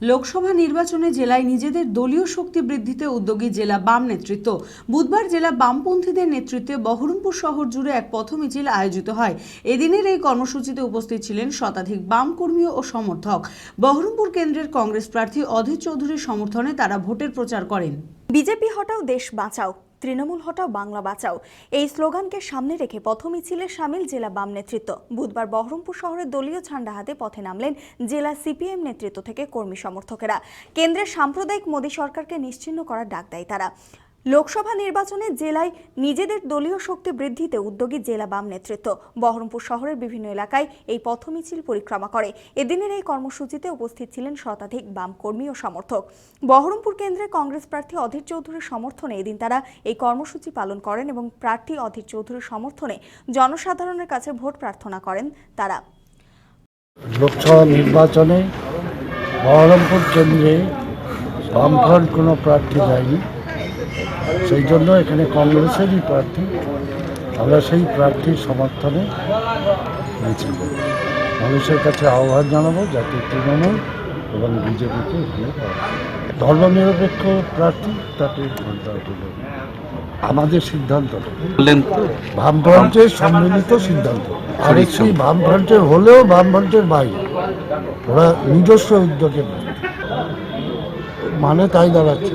Lok Sabha নির্বাচনে জেলায় নিজেদের দলীয় শক্তি বৃদ্ধিতে উদ্যোগী জেলা বাম নেতৃত্ব। বুধবার জেলা বামপন্থীদের নেতৃত্বে বহরমপুর শহর জুড়ে এক পথ মিছিল আয়োজিত হয়। এদিনের এই কর্মসূচিতে উপস্থিত ছিলেন শতাধিক বাম কর্মী ও সমর্থক। বহরমপুর কেন্দ্রের কংগ্রেস প্রার্থী অধীর চৌধুরীর সমর্থনে তারা ভোটের প্রচার করেন। বিজেপি হটাও দেশ বাঁচাও। তৃণমূল হটাও বাংলা বাঁচাও। এই স্লোগানকে সামনে রেখে পথ মিছিলে সামিল জেলা বাম নেতৃত্ব। বুধবার বহরমপুর শহরে দলীয় ঝান্ডা হাতে পথে নামলেন জেলা সিপিএম নেতৃত্ব থেকে কর্মী সমর্থকেরা। কেন্দ্রের সাম্প্রদায়িক মোদী সরকারকে নিশ্চিহ্ন করার ডাক দেয় তারা। লোকসভা নির্বাচনে জেলায় নিজেদের দলীয় শক্তি বৃদ্ধিতে উদ্যোগী জেলা বাম নেতৃত্ব। বহরমপুর শহরের বিভিন্ন এলাকায় এই পথ মিছিল পরিক্রমা করে। এদিনের এই কর্মসূচিতে উপস্থিত ছিলেন শতাধিক বাম কর্মী ও সমর্থক। বহরমপুর কেন্দ্রে কংগ্রেস প্রার্থী অধীর চৌধুরীর সমর্থনে এদিন তারা এই কর্মসূচি পালন করেন এবং প্রার্থী অধীর চৌধুরীর সমর্থনে জনসাধারণের কাছে ভোট প্রার্থনা করেন তারা। লোকসভা নির্বাচনে বহরমপুর কেন্দ্রে কোনো প্রার্থী যায়নি। সেই জন্য এখানে কংগ্রেসেরই প্রার্থী। আমরা সেই প্রার্থীর সমর্থনে মিছিল করব। মানুষের কাছে আহ্বান জানাব যাতে তৃণমূল এবং বিজেপিকে এখানে। ধর্মনিরপেক্ষ প্রার্থী তাকে করবে আমাদের সিদ্ধান্ত। বামফ্রন্টের সম্মিলিত সিদ্ধান্ত। আরেকটি বামফ্রন্টের হলেও বামফ্রন্টের বাইরে। ওরা নিজস্ব উদ্যোগে মানে তাই দাঁড়াচ্ছে।